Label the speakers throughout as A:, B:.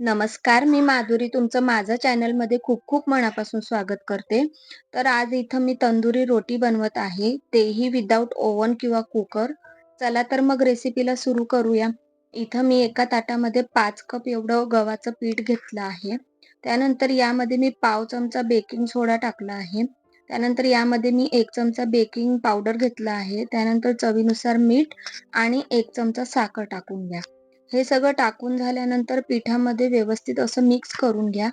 A: नमस्कार मी माधुरी तुमचं माझ्या चॅनलमध्ये खूप खूप मनापासून स्वागत करते. तर आज इथं मी तंदुरी रोटी बनवत आहे. तेही विदाऊट ओव्हन किंवा कुकर चला तर मग रेसिपीला सुरू करूया. इथं मी एका ताटामध्ये पाच कप एवढं गव्हाचं पीठ घेतलं आहे. त्यानंतर यामध्ये मी पाव चमचा बेकिंग सोडा टाकला आहे. त्यानंतर यामध्ये मी एक चमचा बेकिंग पावडर घेतला आहे. त्यानंतर चवीनुसार मीठ आणि एक चमचा साखर टाकून घ्या हे सगळं टाकून झाल्यानंतर पिठामध्ये व्यवस्थित असं मिक्स करून घ्या.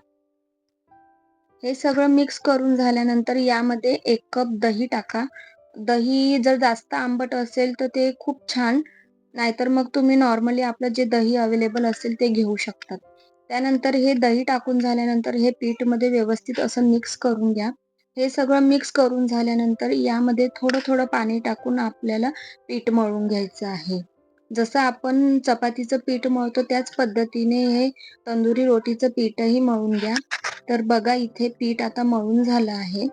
A: हे सगळं मिक्स करून झाल्यानंतर यामध्ये एक कप दही टाका. दही जर जास्त आंबट असेल तर ते खूप छान नाहीतर मग तुम्ही नॉर्मली आपलं जे दही अवेलेबल असेल ते घेऊ शकतात. त्यानंतर हे दही टाकून झाल्यानंतर हे पीठमध्ये व्यवस्थित असं मिक्स करून घ्या. हे सगळं मिक्स करून झाल्यानंतर यामध्ये थोडं थोडं पाणी टाकून आपल्याला पीठ मळून घ्यायचं आहे. जसं आपण चपातीचं पीठ मळतो त्याच पद्धतीने हे तंदुरी रोटीचं पीठही मळून घ्या. तर बघा इथे पीठ आता मळून झालं आहे.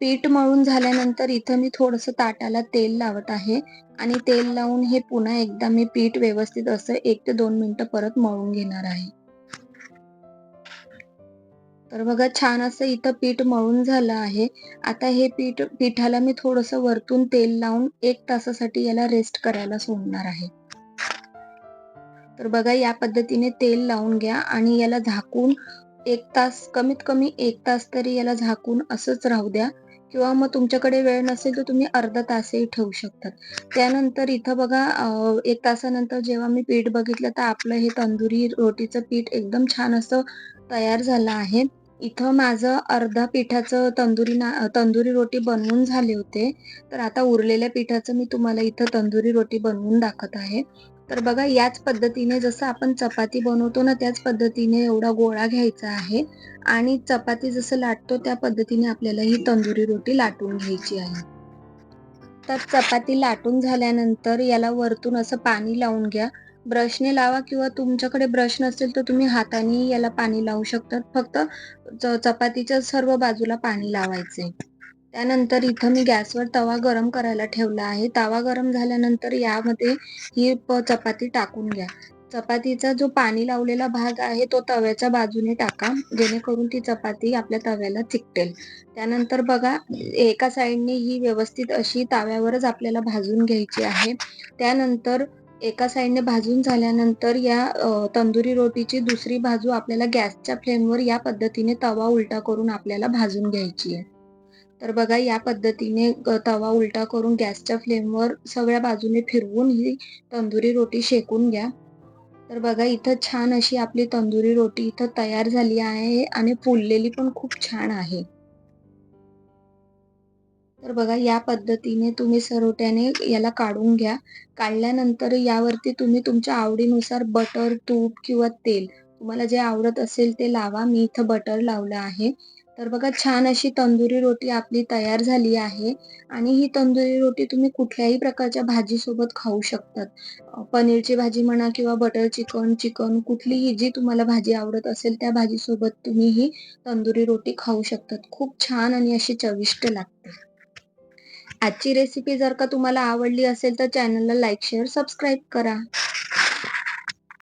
A: पीठ मळून झाल्यानंतर इथं मी थोडस ताटाला तेल लावत आहे. आणि तेल लावून हे पुन्हा एकदा मी पीठ व्यवस्थित असं एक ते दोन मिनिटं परत मळून घेणार आहे. तर बघा छान असं इथं पीठ मळून झालं आहे. आता हे पीठ पिठाला मी थोडस वरतून तेल लावून एक तासासाठी याला रेस्ट करायला सोडणार आहे. तर बघा या पद्धतीने तेल लावून घ्या आणि याला झाकून एक तास कमीत कमी एक तास तरी याला झाकून असंच राहू द्या. किंवा मग तुमच्याकडे वेळ नसेल तर तुम्ही अर्धा तासही ठेवू शकतात. त्यानंतर इथं बघा एक तासानंतर जेव्हा मी पीठ बघितलं तर आपलं हे तंदुरी रोटीचं पीठ एकदम छान असं तयार झालं आहे. इथं माझं अर्धा पिठाचं तंदुरी ना तंदुरी रोटी बनवून झाले होते. तर आता उरलेल्या पिठाचं मी तुम्हाला इथं तंदुरी रोटी बनवून दाखवत आहे. तर बघा याच पद्धतीने जसं आपण चपाती बनवतो ना त्याच पद्धतीने एवढा गोळा घ्यायचा आहे. आणि चपाती जसं लाटतो त्या पद्धतीने आपल्याला ही तंदुरी रोटी लाटून घ्यायची आहे. तर चपाती लाटून झाल्यानंतर याला वरतून असं पाणी लावून घ्या. ब्रशने लावा किंवा तुमच्याकडे ब्रश नसेल तर तुम्ही हाताने याला पाणी लावू शकतात फक्त चपातीच्या सर्व बाजूला पाणी लावायचे. त्यानंतर इथं मी गॅसवर तवा गरम करायला ठेवला आहे. तवा गरम झाल्यानंतर यामध्ये ही चपाती टाकून घ्या. चपातीचा जो पाणी लावलेला भाग आहे तो तव्याच्या बाजूने टाका. जेणेकरून ती चपाती आपल्या तव्याला चिकटेल. त्यानंतर बघा एका साईडने ही व्यवस्थित अशी तव्यावरच आपल्याला भाजून घ्यायची आहे. त्यानंतर एका साईडने भाजून झाल्यानंतर या तंदुरी रोटीची दुसरी बाजू आपल्याला गॅसच्या फ्लेमवर या पद्धतीने तवा उलटा करून आपल्याला भाजून घ्यायची आहे. तर बघा या पद्धतीने तवा उलटा करून गॅसच्या फ्लेमवर सगळ्या बाजूने फिरवून ही तंदुरी रोटी शेकून घ्या. तर बघा इथं छान अशी आपली तंदुरी रोटी इथं तयार झाली आहे आणि फुललेली पण खूप छान आहे. तर बघा या पद्धतीने तुम्ही सरोट्याने याला काढून घ्या. काढल्यानंतर यावरती तुम्ही तुमच्या आवडीनुसार बटर तूप किंवा तेल तुम्हाला जे आवडत असेल ते लावा. मी इथं बटर लावलं आहे. तर बघा छान अशी तंदुरी रोटी आपली तयार झाली आहे. आणि ही तंदुरी रोटी तुम्ही कुठल्याही प्रकारच्या भाजीसोबत खाऊ शकतात. पनीरची भाजी म्हणा किंवा बटर चिकन चिकन कुठलीही जी तुम्हाला भाजी आवडत असेल त्या भाजीसोबत तुम्ही ही तंदुरी रोटी खाऊ शकतात. खूप छान आणि अशी चविष्ट लागते. आजची रेसिपी जर का तुम्हाला आवडली असेल तर चॅनलला लाईक शेअर सबस्क्राईब करा.